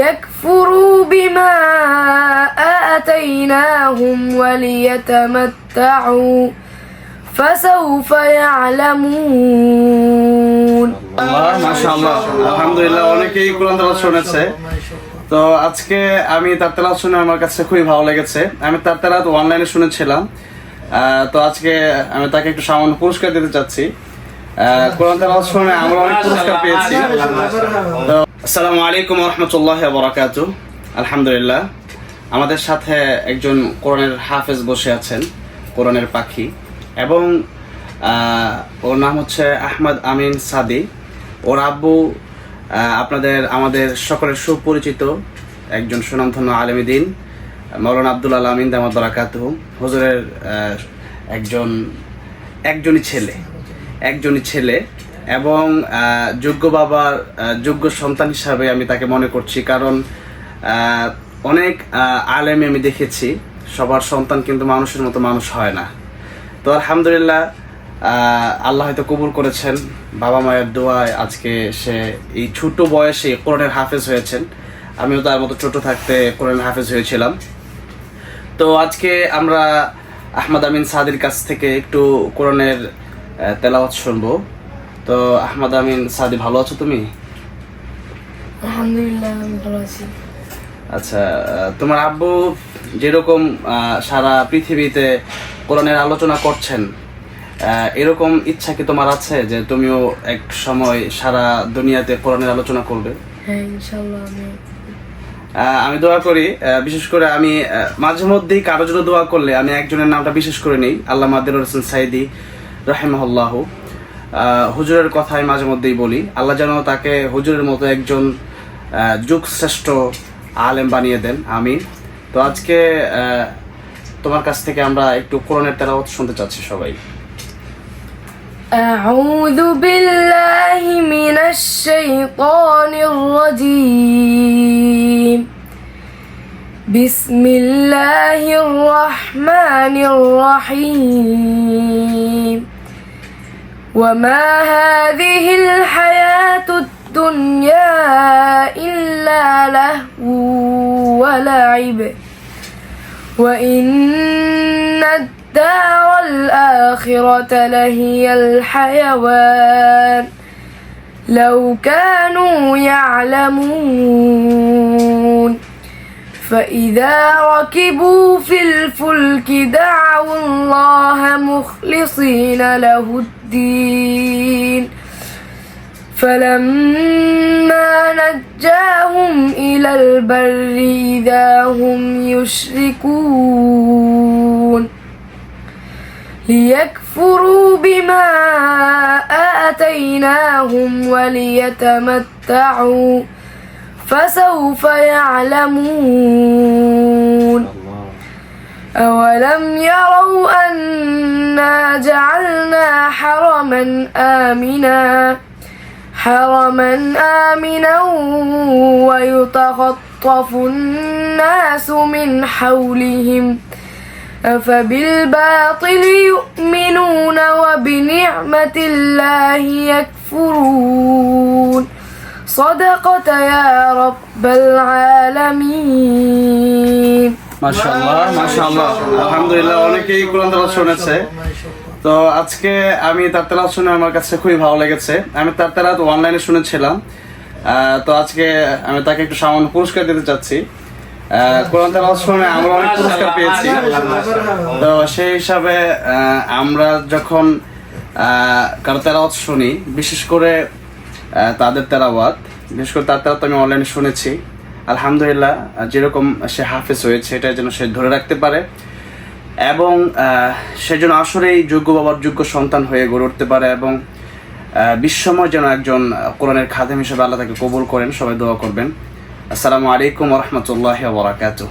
ليكفروا بما آتيناهم وليتمتعوا فسوف يعلمون আল্লাহ মাশাআল্লাহ আলহামদুলিল্লাহ অনেকেই কোরআন তেলাওয়াত শুনেছে তো আজকে আমি তার তেলাওয়াত শুনে আমার কাছে খুবই ভালো লেগেছে আমি তার তেলাওয়াত অনলাইনে শুনেছিলাম আহ, তো আজকে আমি তাকে একটু সামান্য পুরস্কার দিতে চাচ্ছি আহ, কোরআন তেলাওয়াত শুনে আমরা অনেক পুরস্কার পেয়েছি। তো আসসালামু আলাইকুম রহমতুল্লাহ বরাকাত আলহামদুলিল্লাহ। আমাদের সাথে একজন কোরআনের হাফেজ বসে আছেন কোরআনের পাখি। এবং ওর নাম হচ্ছে আহমদ আমিন সাদি। ওর আব্বু আপনাদের আমাদের সকলের সুপরিচিত একজন সুনামধন্য আলমী দিন মৌলানা আব্দুল আলমিন দামাদ বরাকাত হুজুরের একজন একজনই ছেলে। একজনই ছেলে এবং যোগ্য বাবার যোগ্য সন্তান হিসাবে আমি তাকে মনে করছি। কারণ অনেক আলেমে আমি দেখেছি, সবার সন্তান কিন্তু মানুষের মতো মানুষ হয় না। তো আলহামদুলিল্লাহ আল্লাহ হয়তো কবুল করেছেন। বাবা মায়ের দোয়ায় আজকে সে এই ছোট বয়সে কোরআনের হাফেজ হয়েছেন। আমিও তার মতো ছোট থাকতে কোরআনের হাফেজ হয়েছিলাম। তো আজকে আমরা আহমদ আমিন সাদির কাছ থেকে একটু কোরআনের তেলাওয়াত শুনব। তো আহমদ আমিন সাদি ভালো আছো তুমি? আলহামদুলিল্লাহ আমি ভালো আছি। আচ্ছা তোমার আব্বু যেরকম সারা পৃথিবীতে কোরআনের আলোচনা করছেন এরকম ইচ্ছা কি তোমার আছে যে তুমিও এক সময় সারা দুনিয়াতে কোরআনের আলোচনা করবে? হ্যাঁ আমি দোয়া করি বিশেষ করে আমি মাঝে মধ্যেই কারোর জন্য দোয়া করলে আমি একজনের নামটা বিশেষ করে নেই। আল্লাহ মাদির হোসেন সাইদি রাহেমাহুল্লাহ হুজুরের কথা আমি মাঝে মধ্যেই বলি আল্লাহ যেন তাকে হুজুরের মতো একজন আহ, যুগ শ্রেষ্ঠ আলেম বানিয়ে দেন আমি তো আজকে আহ, তোমার কাছ থেকে আমরা একটু কোরআনের তেলাওয়াত শুনতে চাচ্ছি সবাই أعوذ بالله من الشيطان الرجيم بسم الله الرحمن الرحيم وما هذه الحياة الدنيا إلا لهو ولعب وإن الدار الآخرة لهي الحيوان لو كانوا يعلمون فإذا ركبوا في الفلك دعوا الله مخلصين له الدين فلما نجاهم إلى البر إذا هم يشركون. ليكفروا بما آتيناهم وليتمتعوا. فسوف يعلمون. أولم يروا أنا جعلنا حرما آمنا حرما آمنا ويتخطف الناس من حولهم أفبالباطل يؤمنون وبنعمة الله يكفرون. صدقت يا رب العالمين. মাশাআল্লাহ মাশাআল্লাহ। আলহামদুলিল্লাহ অনেকেই কোরআন তেলাওয়াত শুনেছে। তো আজকে আমি তার তেলাওয়াত শুনে আমার কাছে খুবই ভালো লেগেছে। আমি তার তেলাওয়াত অনলাইনে শুনেছিলাম। তো আজকে আমি তাকে একটু সামান্য পুরস্কার দিতে চাচ্ছি। কোরআন তেলাওয়াত শুনে আমরা অনেক পুরস্কার পেয়েছি। তো সেই হিসাবে আমরা যখন কারও তেলাওয়াত শুনি বিশেষ করে তাদের তেলাওয়াত বিশেষ করে তার তেলাওয়াত আমি অনলাইনে শুনেছি। আলহামদুলিল্লাহ যেরকম সে হাফেজ হয়েছে, এটা যেন সে ধরে রাখতে পারে। এবং সে যেন আসলেই যোগ্য বাবার যোগ্য সন্তান হয়ে গড়ে উঠতে পারে এবং বিশ্বময় যেন একজন কোরআনের খাদেম হিসেবে আল্লাহ তাকে কবুল করেন। সবাই দোয়া করবেন। আসসালামু আলাইকুম রহমতুল্লাহ বরাকাতুহ।